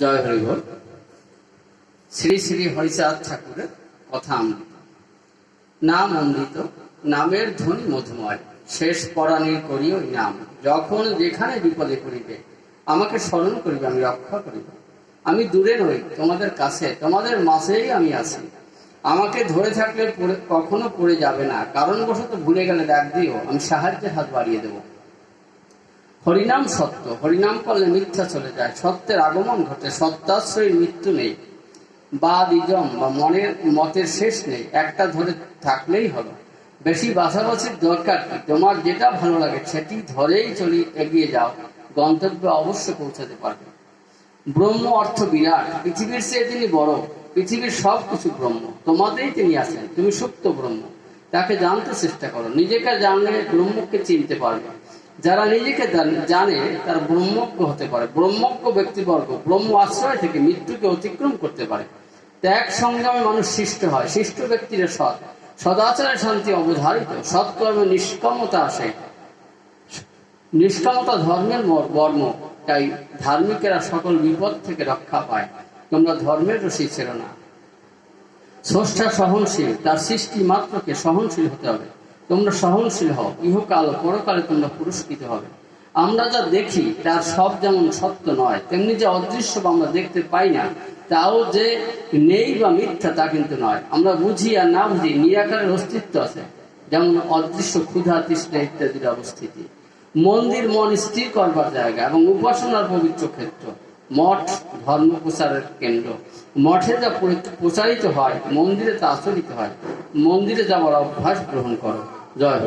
জয় হরিবল শ্রী শ্রী হরিচাঁদ ঠাকুরের কথা অমৃত নাম অমৃত, নামের ধ্বনি মধুময়। শেষ পরাণীর করিও নাম। যখন যেখানে বিপদে পড়িবে, আমাকে স্মরণ করিবে, আমি রক্ষা করিব। আমি দূরে নই, তোমাদের কাছে, তোমাদের মাঝেই আমি আছি। আমাকে ধরে থাকলে কখনো পড়ে যাবে না। কারণবশত ভুলে গেলে ডাক দিও, আমি সাহায্যের হাত বাড়িয়ে দেবো। হরিনাম সত্য। হরিনাম করলে মিথ্যা চলে যায়। সত্যের আগমন ঘটে। সত্যাশ্রয়ীর মৃত্যু নেই। বা দিজম বা মনের মতের শেষ নেই। একটা ধরে থাকলেই হলো। বেশি বাছাবাছির দরকার কি? তোমার যেটা ভালো লাগে সেটি ধরেই চলি এগিয়ে যাও। গন্তব্যে অবশ্য পৌঁছাতে পারবে। ব্রহ্ম অর্থ বিরাট। পৃথিবীর চেয়ে তিনি বড়। পৃথিবীর সব কিছু ব্রহ্ম। তোমাতেই তিনি আছেন। তুমি সুপ্ত ব্রহ্ম। তাকে জানতে চেষ্টা করো। নিজেকে জানলে ব্রহ্মকে চিনতে পারবে। যারা নিজেকে জানে তারা ব্রহ্মজ্ঞ হতে পারে। ব্রহ্মজ্ঞ ব্যক্তিবর্গ, ব্রহ্ম আশ্রয় থেকে মৃত্যুকে অতিক্রম করতে পারে। ত্যাগ সংগ্রামে মানুষ সৃষ্ট হয়। সৃষ্ট ব্যক্তিরা সৎ। সদাচারের শান্তি অবধারিত। সৎকর্মে নিষ্কমতা আসে। নিষ্কামতা ধর্মের বর্ম তাই ধার্মিকেরা সকল বিপদ থেকে রক্ষা পায়। তোমরা ধর্মের রসি ছিল না। স্রষ্টা সহনশীল। তার সৃষ্টি মাত্রকে সহনশীল হতে হবে। তোমরা সহনশীল হও। ইহকাল পরকালে তোমরা পুরস্কৃত হবে। আমরা যা দেখি, তার সব যেমন সত্য নয়, তেমনি যে অদৃশ্য বা আমরা দেখতে পাই না, তাও যে নেই বা মিথ্যা তা কিন্তু নয়। আমরা বুঝি আর না বুঝি নিরাকারের অস্তিত্ব আছে, যেমন অদৃশ্য, ক্ষুধা, তৃষ্ণা ইত্যাদির অবস্থিতি। মন্দির মন স্থির করবার জায়গা এবং উপাসনার পবিত্র ক্ষেত্র। মঠ ধর্ম প্রচারের কেন্দ্র। মঠে যা পরি- প্রচারিত হয়, মন্দিরে তা আচরিত হয়। মন্দিরে যাওয়ার অভ্যাস গ্রহণ করো। জয়